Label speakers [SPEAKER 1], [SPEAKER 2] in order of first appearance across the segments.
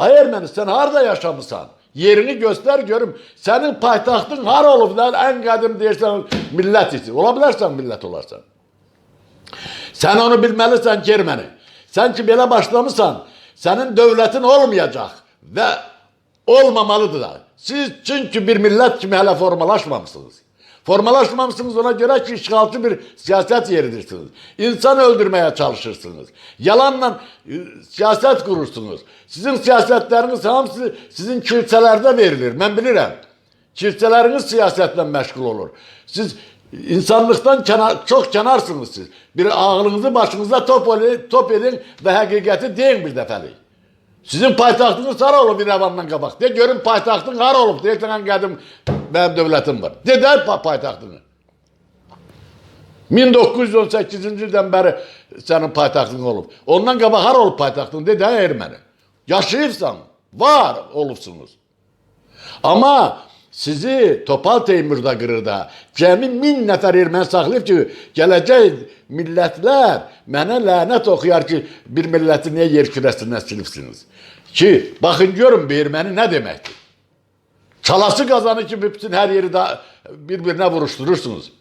[SPEAKER 1] Ay Ermeni sen harda yaşamısan? Yerini göster görüm. Senin paytaxtın har olub da en kadim deyirsən millət için. Ola bilərsən olarsan. Sen onu bilmelisən ki Ermeni. Sen ki belə başlamısan, senin devletin olmayacak ve olmamalıdır. Siz çünkü bir millet kimi hele formalaşmamışsınız. Formalaşmamışsınız ona göre ki işgalci bir siyaset yeridirsiniz. İnsan öldürmeye çalışırsınız. Yalanla e, siyaset kurursunuz. Sizin siyasetleriniz hamısı sizin kilselerde verilir. Ben bilirim. Kilseleriniz siyasetle meşgul olur. Siz insanlıktan kenar, çok kenarsınız siz. Bir ağlınızı başınıza top, top edin ve hakikati deyin bir defalı. Sizin paytaxtınız har olub İrəvandan qabaq. De görün paytaxtın har olub. Deyirsən qədim mənim dövlətim var. De də pa- paytaxtını. 1918-ci ildən bəri sənin paytaxtın olub. Ondan qabaq har olub paytaxtın. De də erməni. Yaşayıbsan. Var olubsunuz. Ama sizi Topal Teymur'da qırırda cəmi min nəfər erməni saxlayıb ki, gələcək millətlər mənə lənət oxuyar ki, bir milləti niyə yer kürəsindən silibsiniz? Ki, baxın görün bir erməni nə deməkdir? Çalası kazanı ki bütün her yeri de birbirine vuruşturursunuz.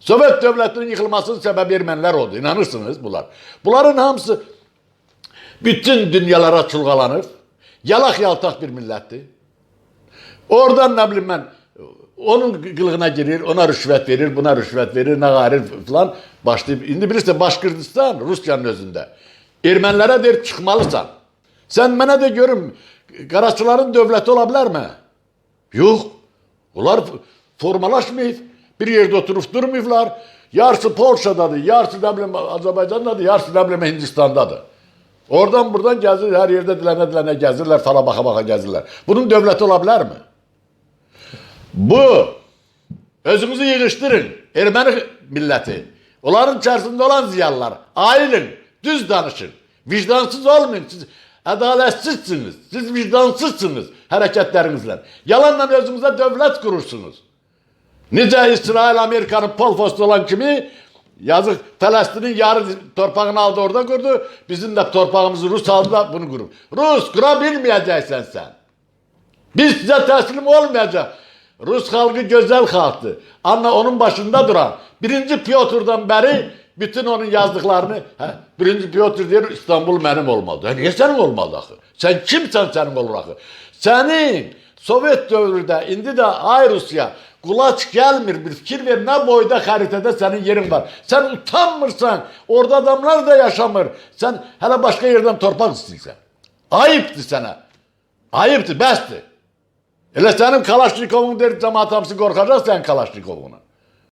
[SPEAKER 1] Sovyet devletinin yıkılmasının sebebi Ermeniler oldu. İnanırsınız bunlar. Bunların hamısı bütün dünyalara çulgalanır. Yalak yaltak bir milletti. Oradan ne bileyim ben onun kılığına girir, ona rüşvet verir, buna rüşvet verir, ne garir falan başlayıp. Şimdi bilirse Başkırtistan Rusya'nın özünde. Ermenilere der çıkmalısan. Sen bana de görüm Karaçıların devleti olabilir mi? Yok. Onlar formalaşmayıp bir yerde oturup durmuyorlar. Yarısı Polşa'dadır, yarısı ne bileyim Azerbaycan'dadır, yarısı ne bileyim Hindistan'dadır. Oradan buradan gezir, her yerde dilene dilene gezirler, fala baka baka gezirler. Bunun devleti olabilir mi? Bu özünüzü yığıştırın. Ermeni milleti. Onların içerisinde olan ziyalılar. Ayrılın. Düz danışın. Vicdansız olmayın. Siz adaletsizsiniz. Siz vicdansızsınız hareketlerinizle. Yalanla özünüze devlet kurursunuz. Nice İsrail Amerika'nın polfostu olan kimi yazık Filistin'in yarı torpağını aldı orada kurdu. Bizim de torpağımızı Rus aldı da bunu kurup. Rus kurabilmeyeceksin sen. Biz size teslim olmayacak. Rus halkı güzel halktı. Ama onun başında duran birinci Piotr'dan beri bütün onun yazdıklarını he, birinci Piotr diyor İstanbul benim olmadı. Ya niye senin olmadı akı? Sen kimsen senin olur akı? Senin Sovyet dövründe indi de ay Rusya kulaç gelmir bir fikir ver ne boyda haritada senin yerin var. Sen utanmırsan orada adamlar da yaşamır. Sen hele başka yerden torpak istiyorsan. Ayıptı sana. Ayıptı, bəsdir. Elə sənin Kalaşnikovun der cəmaat hamısı qorxacaq sən Kalaşnikovuna.